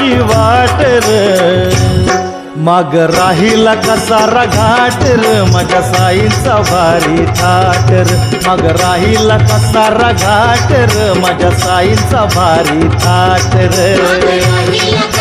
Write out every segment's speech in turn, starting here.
गवाची वाट र. माग राहिला कसारा घाट र. माझ्या साईंचा भारी थाट र. मग राहिला कसारा घाट र. माझ्या साईंचा भारी थाट र.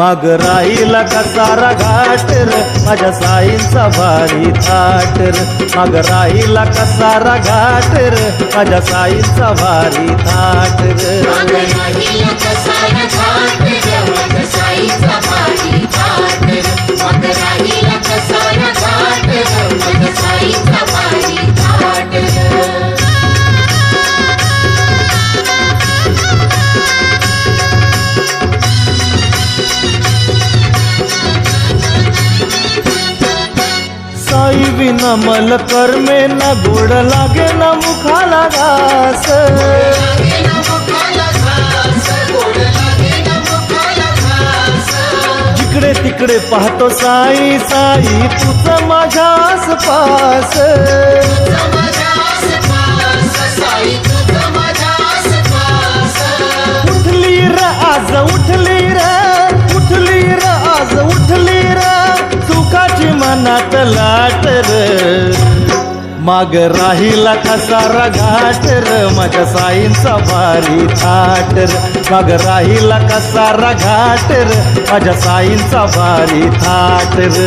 माग राहिला कसारा घाटर माझ्या साईंचा भारी थाटर र. माग राहिला कसारा घाटर माझ्या साईंचा भारी थाट साई विना मल कर्मे ना गोड लागे ना मुखाला घास. जिकडे तिकडे पाहतो साई साई तुझ माझ्या आसपास. मनात लाट र. माग राहिला कसारा घाट र. माझ्या साईंचा भारी थाट र. माग राहिला कसारा घाट र. माझ्या साईंचा भारी थाट र.